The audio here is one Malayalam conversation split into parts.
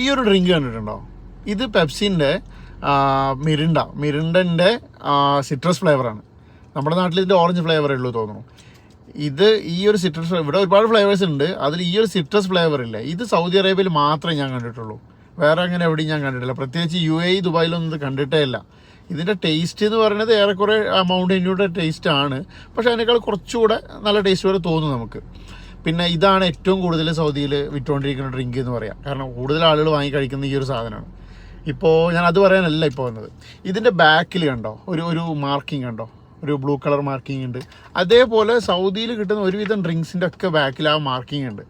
ഈ ഒരു ഡ്രിങ്ക് കണ്ടിട്ടുണ്ടോ? ഇത് പെപ്സിന്റെ മിരിണ്ട മിരിണ്ടന്റെ സിട്രസ് ഫ്ലേവറാണ് നമ്മുടെ നാട്ടിൽ ഇതിന്റെ ഓറഞ്ച് ഫ്ലേവറേ ഉള്ളൂ തോന്നുന്നു. ഇത് ഈ ഒരു സിട്രസ് ഇവിടെ ഒരുപാട് ഫ്ലേവേഴ്സ് ഉണ്ട്. അതിൽ ഈ ഒരു സിട്രസ് ഫ്ലേവർ ഇല്ല. ഇത് സൗദി അറേബ്യയിൽ മാത്രമേ ഞാൻ കണ്ടിട്ടുള്ളൂ. വേറെ അങ്ങനെ എവിടെയും ഞാൻ കണ്ടിട്ടില്ല. പ്രത്യേകിച്ച് യു എ ദുബായിലൊന്നും ഇത് കണ്ടിട്ടേ ഇല്ല. ഇതിന്റെ ടേസ്റ്റ് എന്ന് പറയുന്നത് ഏറെക്കുറെ മൗണ്ടൈനിയുടെ ടേസ്റ്റ് ആണ്. പക്ഷേ അതിനേക്കാൾ കുറച്ചുകൂടെ നല്ല ടേസ്റ്റ് വരെ തോന്നും നമുക്ക്. പിന്നെ ഇതാണ് ഏറ്റവും കൂടുതൽ സൗദിയിൽ വിറ്റുകൊണ്ടിരിക്കുന്ന ഡ്രിങ്ക് എന്ന് പറയാം. കാരണം കൂടുതൽ ആളുകൾ വാങ്ങി കഴിക്കുന്ന ഈ ഒരു സാധനമാണ്. ഇപ്പോൾ ഞാൻ അത് പറയാനല്ല ഇപ്പോൾ വന്നത്. ഇതിന്റെ ബാക്കിൽ കണ്ടോ? ഒരു ഒരു മാർക്കിംഗ് കണ്ടോ? ഒരു ബ്ലൂ കളർ മാർക്കിംഗ് ഉണ്ട്. അതേപോലെ സൗദിയിൽ കിട്ടുന്ന ഒരുവിധം ഡ്രിങ്ക്സിന്റെ ഒക്കെ ബാക്കിൽ ആ മാർക്കിംഗ് ഉണ്ട്.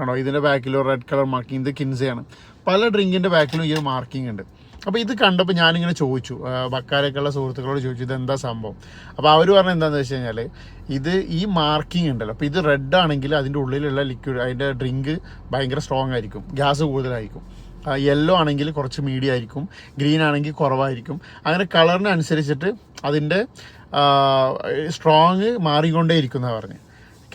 കണ്ടോ? ഇതിന്റെ ബാക്കിൽ റെഡ് കളർ മാർക്കിംഗ് ഇത് കിൻസയാണ് പല ഡ്രിങ്കിന്റെ ബാക്കിലും ഈ ഒരു മാർക്കിംഗ് ഉണ്ട്. അപ്പോൾ ഇത് കണ്ടപ്പോൾ ഞാനിങ്ങനെ ചോദിച്ചു. ബക്കാരൊക്കെയുള്ള സുഹൃത്തുക്കളോട് ചോദിച്ചു ഇതെന്താ സംഭവം? അപ്പോൾ അവർ പറഞ്ഞത് എന്താണെന്ന് വെച്ച് കഴിഞ്ഞാൽ ഇത് ഈ മാർക്കിംഗ് ഉണ്ടല്ലോ. അപ്പോൾ ഇത് റെഡ് ആണെങ്കിൽ അതിന്റെ ഉള്ളിലുള്ള ലിക്വിഡ് അതിന്റെ ഡ്രിങ്ക് ഭയങ്കര സ്ട്രോങ് ആയിരിക്കും. ഗ്യാസ് കൂടുതലായിരിക്കും. യെല്ലോ ആണെങ്കിൽ കുറച്ച് മീഡിയം ആയിരിക്കും. ഗ്രീൻ ആണെങ്കിൽ കുറവായിരിക്കും. അങ്ങനെ കളറിനനുസരിച്ചിട്ട് അതിന്റെ സ്ട്രോങ് മാറിക്കൊണ്ടേ ഇരിക്കുന്നതാണ് പറഞ്ഞ്.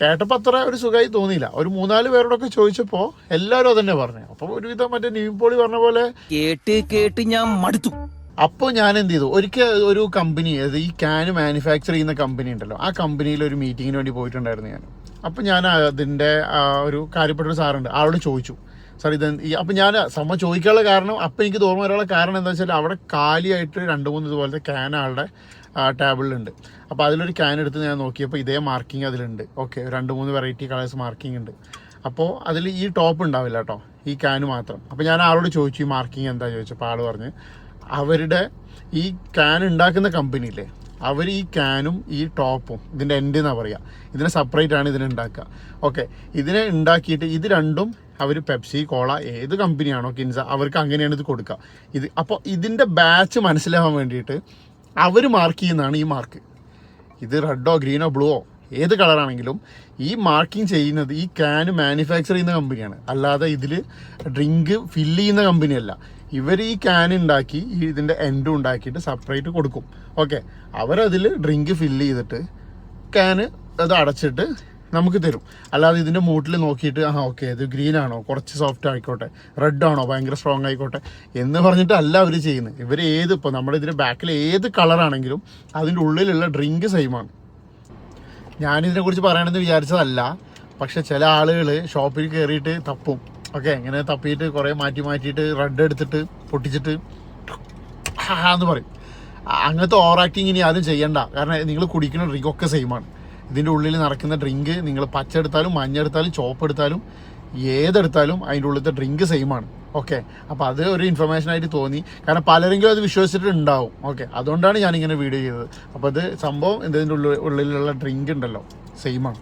കേട്ടപ്പോൾ അത്ര ഒരു സുഖമായി തോന്നിയില്ല. ഒരു മൂന്നാൽ പേരോടൊക്കെ ചോദിച്ചപ്പോൾ എല്ലാവരും അതന്നെ പറഞ്ഞു. അപ്പോൾ ഒരുവിധം മറ്റേ നിവിൻ പറഞ്ഞ പോലെ കേട്ട് കേട്ട് ഞാൻ മടുത്തു. അപ്പോൾ ഞാൻ എന്ത് ചെയ്തു? ഒരിക്കൽ ഒരു കമ്പനി അത് ഈ ക്യാൻ മാനുഫാക്ചർ ചെയ്യുന്ന കമ്പനി ഉണ്ടല്ലോ ആ കമ്പനിയിൽ ഒരു മീറ്റിങ്ങിന് വേണ്ടി പോയിട്ടുണ്ടായിരുന്നു ഞാൻ അപ്പോൾ ഞാൻ അതിന്റെ ഒരു കാര്യപ്പെട്ട ഒരു സാറുണ്ട് ആളോട് ചോദിച്ചു. സാർ ഇത് ഈ അപ്പം ഞാൻ സംഭവം ചോദിക്കാനുള്ള കാരണം അപ്പം എനിക്ക് തോന്നുന്ന ഒരാളെ കാരണം എന്താ വെച്ചാൽ അവിടെ കാലിയായിട്ട് രണ്ട് മൂന്ന് ഇതുപോലത്തെ ക്യാൻ ആളുടെ ടേബിളിലുണ്ട് അപ്പോൾ അതിലൊരു ക്യാൻ എടുത്ത് ഞാൻ നോക്കിയപ്പോൾ ഇതേ മാർക്കിംഗ് അതിലുണ്ട്. ഓക്കെ രണ്ട് മൂന്ന് വെറൈറ്റി കളേഴ്സ് മാർക്കിംഗ് ഉണ്ട്. അപ്പോൾ അതിൽ ഈ ടോപ്പ് ഉണ്ടാവില്ല കേട്ടോ ഈ ക്യാൻ മാത്രം. അപ്പോൾ ഞാൻ ആളോട് ചോദിച്ചു ഈ മാർക്കിംഗ് എന്താ? ചോദിച്ചപ്പോൾ ആൾ പറഞ്ഞ് അവരുടെ ഈ ക്യാൻ ഉണ്ടാക്കുന്ന കമ്പനിയില്ലേ അവർ ഈ ക്യാനും ഈ ടോപ്പും ഇതിന്റെ എൻഡ് എന്നാണ് പറയുക ഇതിനെ സെപ്പറേറ്റ് ആണ് ഇതിനെ ഉണ്ടാക്കുക ഓക്കെ ഇതിനെ ഉണ്ടാക്കിയിട്ട് ഇത് രണ്ടും അവർ പെപ്സി കോള ഏത് കമ്പനിയാണോ കിൻസ അവർക്ക് അങ്ങനെയാണ് ഇത് കൊടുക്കുക ഇത് അപ്പോൾ ഇതിന്റെ ബാച്ച് മനസ്സിലാവാൻ വേണ്ടിയിട്ട് അവർ മാർക്ക് ചെയ്യുന്നതാണ് ഈ മാർക്ക് ഇത് റെഡോ ഗ്രീനോ ബ്ലൂവോ ഏത് കളറാണെങ്കിലും ഈ മാർക്കിംഗ് ചെയ്യുന്നത് ഈ ക്യാന് മാനുഫാക്ചർ ചെയ്യുന്ന കമ്പനിയാണ് അല്ലാതെ ഇതിൽ ഡ്രിങ്ക് ഫില്ല് ചെയ്യുന്ന കമ്പനിയല്ല ഇവർ ഈ ക്യാൻ ഉണ്ടാക്കി ഇതിന്റെ എൻഡും ഉണ്ടാക്കിയിട്ട് സെപ്പറേറ്റ് കൊടുക്കും. ഓക്കെ അവരതിൽ ഡ്രിങ്ക് ഫില്ല് ചെയ്തിട്ട് ക്യാന് അത് അടച്ചിട്ട് നമുക്ക് തരും. അല്ലാതെ ഇതിന്റെ മൂട്ടിൽ നോക്കിയിട്ട് ആ ഓക്കെ ഇത് ഗ്രീൻ ആണോ? കുറച്ച് സോഫ്റ്റ് ആയിക്കോട്ടെ. റെഡ് ആണോ? ഭയങ്കര സ്ട്രോങ് ആയിക്കോട്ടെ. എന്ന് പറഞ്ഞിട്ട് അല്ല അവർ ചെയ്യുന്നത്. ഇവർ ഏത് ഇപ്പോൾ നമ്മുടെ ഇതിന്റെ ബാക്കിൽ ഏത് കളറാണെങ്കിലും അതിന്റെ ഉള്ളിലുള്ള ഡ്രിങ്ക് സെയിമാണ് ഞാനിതിനെക്കുറിച്ച് പറയണമെന്ന് വിചാരിച്ചതല്ല. പക്ഷെ ചില ആളുകൾ ഷോപ്പിൽ കയറിയിട്ട് തപ്പും. ഓക്കെ ഇങ്ങനെ തപ്പിയിട്ട് കുറേ മാറ്റി മാറ്റിയിട്ട് റെഡ് എടുത്തിട്ട് പൊട്ടിച്ചിട്ട് എന്ന് പറയും. അങ്ങനത്തെ ഓവർ ആക്ടിങ് ഇനി ആരും ചെയ്യണ്ട. കാരണം നിങ്ങൾ കുടിക്കുന്ന ഡ്രിങ്ക് ഒക്കെ സെയിമാണ് ഇതിന്റെ ഉള്ളിൽ നടക്കുന്ന ഡ്രിങ്ക് നിങ്ങൾ പച്ച എടുത്താലും മഞ്ഞ എടുത്താലും ചോപ്പ് എടുത്താലും ഏതെടുത്താലും അതിന്റെ ഉള്ളിലത്തെ ഡ്രിങ്ക് സെയിമാണ് ഓക്കെ അപ്പോൾ അത് ഒരു ഇൻഫർമേഷൻ ആയിട്ട് തോന്നി. കാരണം പലരെങ്കിലും അത് വിശ്വസിച്ചിട്ടുണ്ടാവും. ഓക്കെ അതുകൊണ്ടാണ് ഞാനിങ്ങനെ വീഡിയോ ചെയ്തത്. അപ്പോൾ അത് സംഭവം ഇതിന്റെ ഉള്ളിലുള്ള ഡ്രിങ്ക് ഉണ്ടല്ലോ. സെയിമാണ്